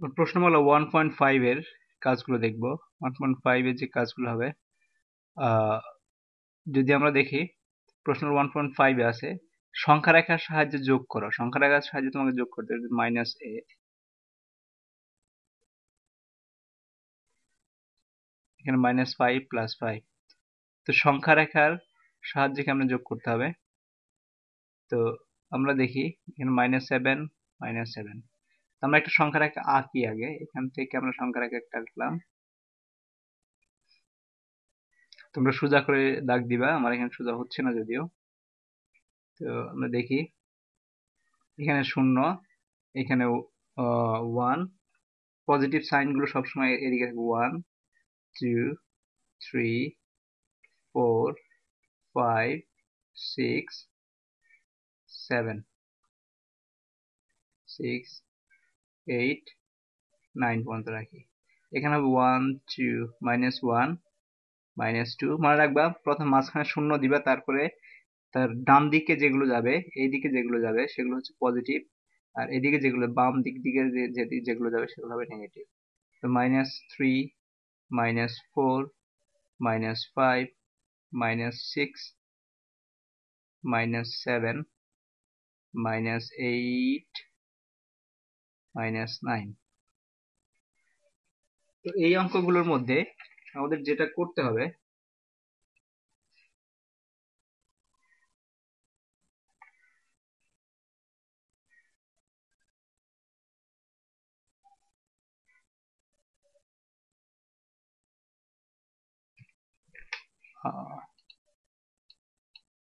প্রশ্ন হলো one point five এর কাজগুলো দেখব। ওয়ান পয়েন্ট ফাইভ এর যে কাজগুলো হবে যদি আমরা দেখি প্রশ্ন ওয়ান পয়েন্ট ফাইভে আছে সংখ্যা রেখার সাহায্যে যোগ করো। সংখ্যা রেখার সাহায্যে তোমাকে যোগ করতে হবে মাইনাস এ এখানে মাইনাস ফাইভ প্লাস ফাইভ তো সংখ্যা রেখার সাহায্যে আমরা যোগ করতে হবে। তো আমরা দেখি, এখানে মাইনাস সেভেন মাইনাস সেভেন আমরা একটা সংখ্যা রেখা আঁকি আগে। এখান থেকে আমরা সংখ্যা রেখা একটা আঁকলাম। তোমরা সোজা করে দাগ দিবা, আমার এখানে সোজা হচ্ছে না যদিও। তো আমরা দেখি, এখানে শূন্য, এখানে ওয়ান পজিটিভ সাইনগুলো সবসময় এদিকে থাকবে one two three four five six seven six eight nine পর্যন্ত রাখি। এখানে হবে one two minus one minus two মনে রাখবা, প্রথম মাঝখানে শূন্য দিবা, তারপরে তার ডান দিকে যেগুলো যাবে, এই দিকে যেগুলো যাবে, সেগুলো হচ্ছে পজিটিভ আর এদিকে যেগুলো, বাম দিক দিকে যেগুলো যাবে, সেগুলো হবে নেগেটিভ তো minus three minus four minus five minus six minus seven minus eight minus nine তো এই অঙ্কগুলোর মধ্যে আমাদের যেটা করতে হবে Uh,